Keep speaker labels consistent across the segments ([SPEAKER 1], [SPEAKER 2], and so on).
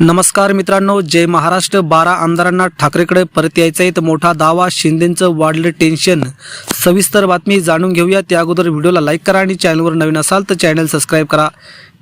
[SPEAKER 1] नमस्कार मित्रांनो जय महाराष्ट्र. बारा आमदारांना ठाकरेकडे परत यायचं आहे. तर मोठा दावा शिंदेचं वाढलं टेन्शन सविस्तर बातमी जाणून घेऊया. त्या अगोदर व्हिडिओला लाईक करा आणि चॅनलवर नवीन असाल तर चॅनल सबस्क्राईब करा.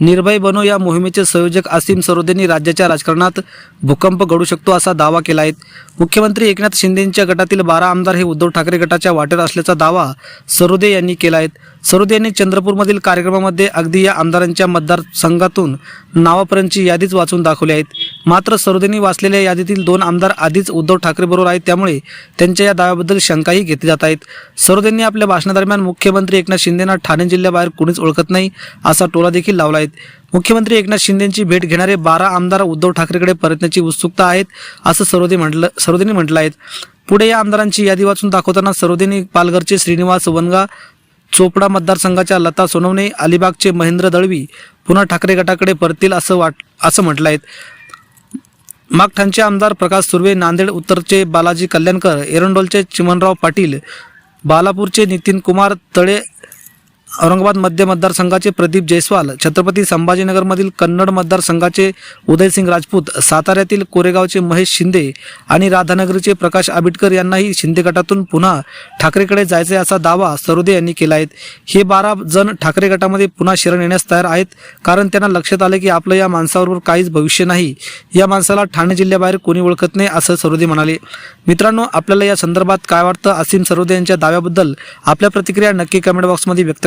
[SPEAKER 1] निर्भय बनो या मोहिमेचे संयोजक आसिम सरोदेंनी राज्याच्या राजकारणात भूकंप घडू शकतो असा दावा केला आहे. मुख्यमंत्री एकनाथ शिंदेंच्या गटातील बारा आमदार हे उद्धव ठाकरे गटाच्या वाटेत असल्याचा दावा सरोदे यांनी केला आहे. सरोदे यांनी चंद्रपूरमधील कार्यक्रमामध्ये अगदी या आमदारांच्या मतदारसंघातून नावापर्यंतची यादीच वाचून दाखवली आहेत. मात्र सरोदेनी वाचलेल्या यादीतील दोन आमदार आधीच उद्धव ठाकरे बरोबर आहेत त्यामुळे त्यांच्या या दाव्याबद्दल शंकाही घेतली जात आहेत. सरोदेंनी आपल्या भाषणादरम्यान मुख्यमंत्री एकनाथ शिंदेना ठाणे जिल्ह्याबाहेर कुणीच ओळखत नाही असा टोला देखील लावला आहे. मुख्यमंत्री एकनाथ शिंदेची भेट घेणारे बारा आमदार उद्धव ठाकरेकडे परतण्याची उत्सुकता आहेत असं सरोदे म्हटलं सरोदेंनी म्हटलं आहे. पुढे या आमदारांची यादी वाचून दाखवताना सरोदेनी पालघरचे श्रीनिवास वनगा चोपडा मतदारसंघाच्या लता सोनवणे अलिबागचे महेंद्र दळवी पुन्हा ठाकरे गटाकडे परतील असं वाट असं म्हटलं आहे. मागठाणचे आमदार प्रकाश सुर्वे नांदेड उत्तरचे बालाजी कल्याणकर एरंडोलचे चिमनराव पाटील बालापूरचे नितीन कुमार तळे औरंगाबाद मध्य मतदारसंघाचे प्रदीप जयस्वाल छत्रपती संभाजीनगरमधील कन्नड मतदारसंघाचे उदयसिंग राजपूत साताऱ्यातील कोरेगावचे महेश शिंदे आणि राधानगरीचे प्रकाश आबिटकर यांनाही शिंदे गटातून पुन्हा ठाकरेकडे जायचे असा दावा सरोदे यांनी केला आहे. हे बारा जण ठाकरे गटामध्ये पुन्हा शरण येण्यास तयार आहेत कारण त्यांना लक्षात आले की आपलं या माणसाबरोबर काहीच भविष्य नाही. या माणसाला ठाणे जिल्ह्याबाहेर कोणी ओळखत नाही असं सरोदे म्हणाले. मित्रांनो आपल्याला या संदर्भात काय वाटतं? असीम सरोदे यांच्या दाव्याबद्दल आपल्या प्रतिक्रिया नक्की कमेंट बॉक्समध्ये व्यक्त